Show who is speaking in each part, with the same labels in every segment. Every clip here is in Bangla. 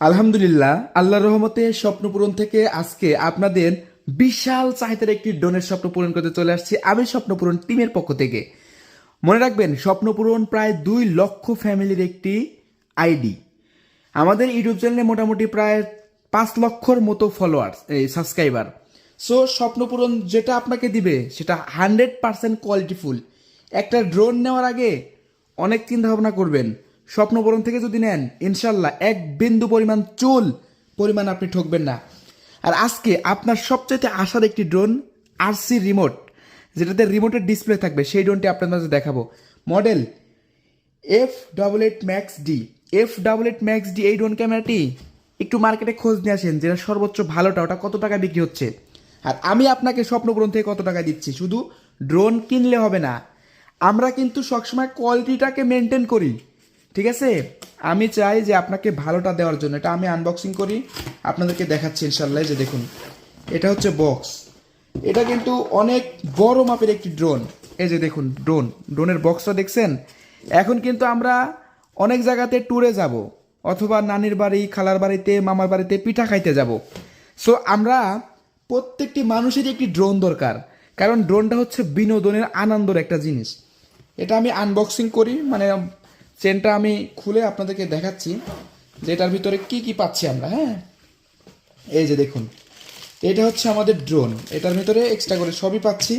Speaker 1: আলহামদুলিল্লাহ, আল্লাহর রহমতে স্বপ্নপূরণ থেকে আজকে আপনাদের বিশাল চাহিদার একটি ডোনের স্বপ্ন পূরণ করতে চলে আসছি আমি স্বপ্নপূরণ টিমের পক্ষ থেকে। মনে রাখবেন স্বপ্নপূরণ প্রায় দুই লক্ষ ফ্যামিলির একটি আইডি। আমাদের ইউটিউব চ্যানেলে মোটামুটি প্রায় পাঁচ লক্ষর মতো ফলোয়ার্স এই সাবস্ক্রাইবার সো স্বপ্নপূরণ যেটা আপনাকে দিবে, সেটা হান্ড্রেড পার্সেন্ট কোয়ালিটিফুল একটা ড্রোন নেওয়ার আগে অনেক চিন্তা ভাবনা করবেন। স্বপ্নপূরণ থেকে যদি নেন, ইনশাল্লাহ এক বিন্দু পরিমাণ চুল পরিমাণ আপনি ঠকবেন না। আর আজকে আপনার সবচেয়ে আসার একটি ড্রোন আরসি রিমোট যেটাতে রিমোটের ডিসপ্লে থাকবে, সেই ড্রোনটি আপনার মাঝে দেখাবো। Model F double eight max D F double eight max D এই ড্রোন ক্যামেরাটি একটু মার্কেটে খোঁজ নিয়ে আসেন, যেটা সর্বোচ্চ ভালোটা, ওটা কত টাকা বিক্রি হচ্ছে। আর আমি আপনাকে স্বপ্নপূরণ থেকে কত টাকা দিচ্ছি? শুধু ড্রোন কিনলে হবে না। আমরা কিন্তু সবসময় কোয়ালিটিটাকে মেনটেন করি। ঠিক আছে? আমি চাই যে আপনাকে ভালোটা দেওয়ার জন্য। এটা আমি আনবক্সিং করি। আপনাদেরকে দেখাচ্ছি ইনশাল্লাহ যে দেখুন। এটা হচ্ছে বক্স এটা কিন্তু অনেক বড় মাপের একটি ড্রোন এই যে দেখুন ড্রোন ড্রোনের বক্সটা দেখছেন? এখন কিন্তু আমরা অনেক জায়গাতে ট্যুরে যাব। অথবা নানির বাড়ি, খালার বাড়িতে, মামার বাড়িতে পিঠা খাইতে যাব। সো আমরা প্রত্যেকটি মানুষেরই একটি ড্রোন দরকার। কারণ ড্রোনটা হচ্ছে বিনোদনের আনন্দর একটা জিনিস। এটা আমি আনবক্সিং করি মানে চেনটা আমি খুলে আপনাদেরকে দেখাচ্ছি যে এটার ভিতরে কি কি পাচ্ছি আমরা হ্যাঁ? এই যে দেখুন, এটা হচ্ছে আমাদের ড্রোন এটার ভিতরে এক্সট্রা করে সবই পাচ্ছি।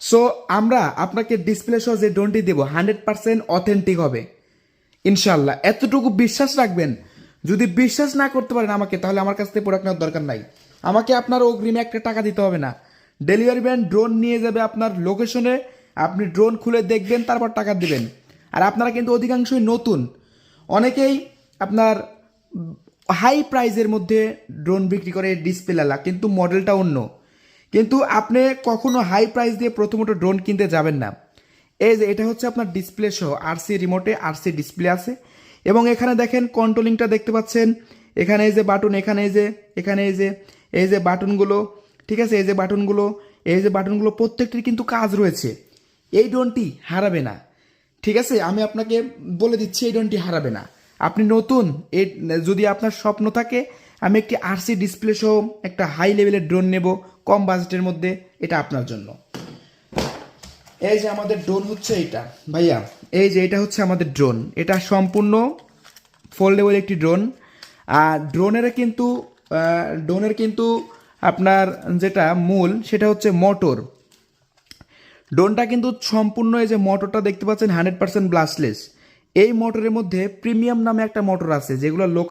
Speaker 1: সো আমরা আপনাকে ডিসপ্লে সহ যে ড্রোনটি দেবো হান্ড্রেড পার্সেন্ট অথেন্টিক হবে। ইনশাল্লাহ এতটুকু বিশ্বাস রাখবেন। যদি বিশ্বাস না করতে পারেন আমাকে, তাহলে আমার কাছ থেকে প্রোডাক্ট নেওয়ার দরকার নাই। আমাকে আপনার অগ্রিমে একটা টাকা দিতে হবে না। ডেলিভারি ম্যান ড্রোন নিয়ে যাবে আপনার লোকেশনে আপনি ড্রোন খুলে দেখবেন, তারপর টাকা দিবেন। আর আপনারা কিন্তু অধিকাংশই নতুন। অনেকেই আপনার হাই প্রাইজের মধ্যে ড্রোন বিক্রি করে ডিসপ্লেলা কিন্তু মডেলটা অন্য। কিন্তু আপনি কখনো হাই প্রাইস দিয়ে প্রথমত ড্রোন কিনতে যাবেন না। এই যে, এটা হচ্ছে আপনার ডিসপ্লে সহ আরসি রিমোটে আরসি ডিসপ্লে আছে। এবং এখানে দেখেন কন্ট্রোলিংটা দেখতে পাচ্ছেন। এখানে এই যে বাটন এখানে এই যে, এখানে এই যে এই যে বাটনগুলো ঠিক আছে? এই যে বাটনগুলো এই যে বাটনগুলো প্রত্যেকটির কিন্তু কাজ রয়েছে। এই ড্রোনটি হারাবে না। ঠিক আছে, আমি আপনাকে বলে দিচ্ছি, এই ড্রোনটি হারাবে না। আপনি নতুন এই যদি আপনার স্বপ্ন থাকে, আমি একটি আরসি ডিসপ্লে সহ একটা হাই লেভেলের ড্রোন নেব, কম বাজেটের মধ্যে, এটা আপনার জন্য। এই যে আমাদের ড্রোন হচ্ছে এটা, ভাইয়া, এই যে এটা হচ্ছে আমাদের ড্রোন এটা সম্পূর্ণ ফোল্ডেবল একটি ড্রোন আর ড্রোনের কিন্তু ড্রোনের কিন্তু আপনার যেটা মূল, সেটা হচ্ছে মোটর ড্রোনটা কিন্তু সম্পূর্ণ এই যে মোটরটা দেখতে পাচ্ছেন হান্ড্রেড পার্সেন্ট ব্লাসলেস এই মোটরের মধ্যে প্রিমিয়াম নামে একটা মোটর আছে, যেগুলো লোক